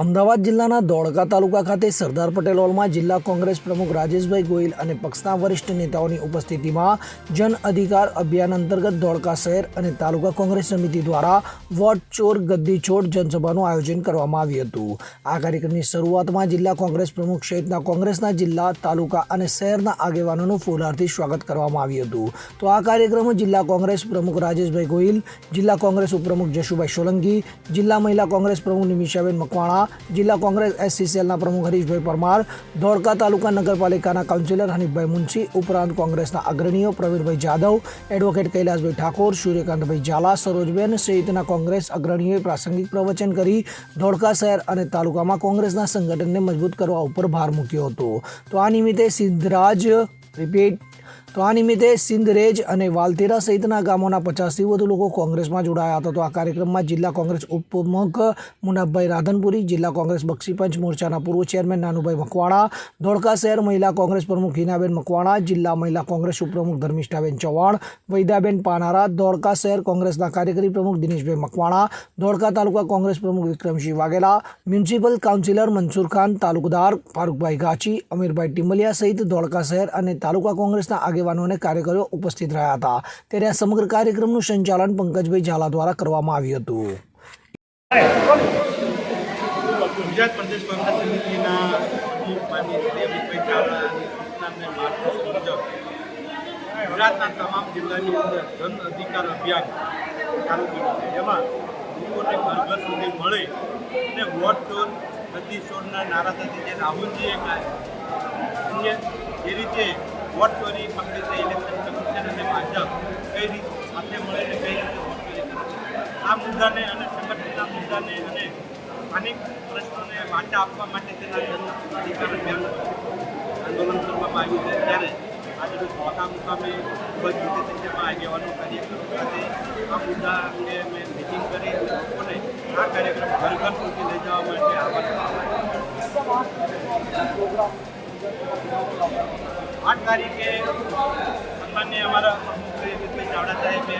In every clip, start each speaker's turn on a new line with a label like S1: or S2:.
S1: અમદાવાદ જિલ્લાના ધોળકા તાલુકા ખાતે સરદાર પટેલ હોલમાં જિલ્લા કોંગ્રેસ પ્રમુખ રાજેશભાઈ ગોહિલ અને પક્ષના વરિષ્ઠ નેતાઓની ઉપસ્થિતિમાં જન અધિકાર અભિયાન અંતર્ગત ધોળકા શહેર અને તાલુકા કોંગ્રેસ સમિતિ દ્વારા વોટ ચોર ગદ્દી છોડ જનસભાનું આયોજન કરવામાં આવ્યું હતું. આ કાર્યક્રમની શરૂઆતમાં જિલ્લા કોંગ્રેસ પ્રમુખ સહિતના કોંગ્રેસના જિલ્લા, તાલુકા અને શહેરના આગેવાનોનું ફૂલહારથી સ્વાગત કરવામાં આવ્યું હતું. તો આ કાર્યક્રમમાં જિલ્લા કોંગ્રેસ પ્રમુખ રાજેશભાઈ ગોહિલ, જિલ્લા કોંગ્રેસ ઉપપ્રમુખ જશુભાઈ સોલંકી, જિલ્લા મહિલા કોંગ્રેસ પ્રમુખ નિમિષાબેન મકવાણા જિલ્લા કોંગ્રેસ એસસીસીએલના પ્રમુખ હરીશભાઈ પરમાર, ધોળકા તાલુકા નગરપાલિકાના કાઉન્સિલર હનીફભાઈ મુનશી, ઉપરાંત કોંગ્રેસના અગ્રણીઓ પ્રવીણભાઈ જાદવ, એડવોકેટ કૈલાસભાઈ ઠાકોર, સૂર્યકાંતભાઈ ઝાલા, સરોજબેન સહિતના કોંગ્રેસ અગ્રણીઓએ પ્રાસંગિક પ્રવચન કરી ધોળકા શહેર અને તાલુકામાં કોંગ્રેસના સંગઠનને મજબૂત કરવા ઉપર ભાર મૂક્યો હતો. તો આ નિમિત્તે સિદ્ધરાજ, રિપીટ તો આ નિમિત્તે સિંધરેજ અને વાલતેરા સહિતના ગામોના પચાસથી વધુ લોકો કોંગ્રેસમાં જોડાયા હતા. તો આ કાર્યક્રમમાં જિલ્લા કોંગ્રેસ ઉપપ્રમુખ મુનાભાઈ રાધનપુરી, જિલ્લા કોંગ્રેસ બક્ષીપંચ મોરચાના પૂર્વ ચેરમેન નાનુભાઈ મકવાણા, ધોળકા શહેર મહિલા કોંગ્રેસ પ્રમુખ હિનાબેન મકવાણા, જિલ્લા મહિલા કોંગ્રેસ ઉપપ્રમુખ ધર્મિષ્ઠાબેન ચૌહાણ વૈદાબેન પાનારા, ધોળકા શહેર કોંગ્રેસના કાર્યકારી પ્રમુખ દિનેશભાઈ મકવાણા, ધોળકા તાલુકા કોંગ્રેસ પ્રમુખ વિક્રમસિંહ વાઘેલા, મ્યુનિસિપલ કાઉન્સિલર મનસુર ખાન તાલુકદાર, ફારૂકભાઈ ગાચી અમીરભાઈ ટીમલિયા સહિત ધોળકા શહેર અને તાલુકા કોંગ્રેસના આગેવાનો અને કાર્યકરો ઉપસ્થિત રહ્યા હતા. ત્યારે આ સમગ્ર કાર્યક્રમનું સંચાલન પંકજભાઈ ઝાલા દ્વારા કરવામાં આવ્યું હતું.
S2: ગુજરાત પ્રદેશ કોંગ્રેસ સમિતિના ગુજરાતના તમામ જિલ્લાની અંદર જન અધિકાર અભિયાન ચાલુ કર્યું છે. જેમાં લોકોને ઘર ઘર સુધી મળે અને વોટ ચોર ગદ્દી ચોરના નારા સાથે જે રાહુલજીએ કહ્યું જે જે રીતે વોટ ચોરી પકડી છે ઇલેક્શન કમિશન અને ભાજપ. કઈ રીતે સાથે મળીને કઈ રીતે વોટ ચોરી કરે આ મુદ્દાને અને સંગઠનના મુદ્દાને અને સ્થાનિક પ્રશ્નોને વાચા આપવા માટે તેના અધિકાર આંદોલન કરવામાં આવ્યું છે. ત્યારે આજે ધોળકા મુકામે ખૂબ જ મોટી સંખ્યામાં આગેવાનો કાર્યક્રમ સાથે આ મુદ્દા અંગે મેં મિટિંગ કરી. લોકોને આ કાર્યક્રમ ઘર ઘર સુધી લઈ જવા માટે આહવાન આઠ તારીખે સન્માનીય અમારા મુખ્યમંત્રી અમિતભાઈ ચાવડા સાહેબે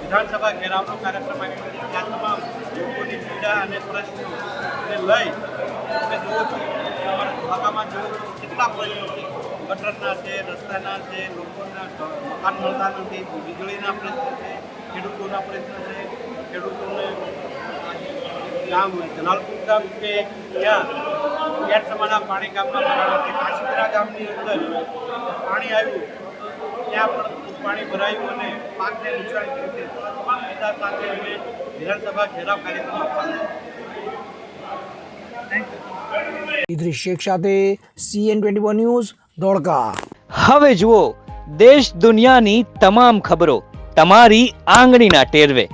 S2: વિધાનસભા ઘેરાવનો કાર્યક્રમ આવ્યો છે ત્યાં તમામ લોકોની પીડા અને પ્રશ્નોને લઈ અમે જોઉં છો અમારા ધોળકામાં જુઓ છું કેટલા પ્રશ્નો છે. ગટરના છે, રસ્તાના છે, લોકોના મકાન મળતા નથી, વીજળીના પ્રશ્નો છે, ખેડૂતોના પ્રશ્નો છે, ખેડૂતોને ગામ જલાલપુર ગામ કે ત્યાં ગેટ સમાના પાણી ગામમાં ભરાણા કાશીપુરા ગામની અંદર પાણી આવ્યું. ત્યાં પણ પાણી ભરાયું અને પાકને નુકસાન થયું છે. તમામ મુદ્દા સાથે અમે વિધાનસભા ઘેરાવ કાર્યક્રમ આપવાના.
S1: ઇદ્રિસ શેખ સાથે સીએન ટ્વેન્ટી ન્યૂઝ ધોળકા.
S3: હવે જુઓ દેશ દુનિયાની તમામ ખબરો તમારી આંગળીના ટેરવે.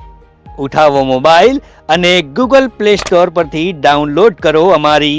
S3: ઉઠાવો મોબાઈલ અને ગૂગલ પ્લે સ્ટોર પરથી ડાઉનલોડ કરો અમારી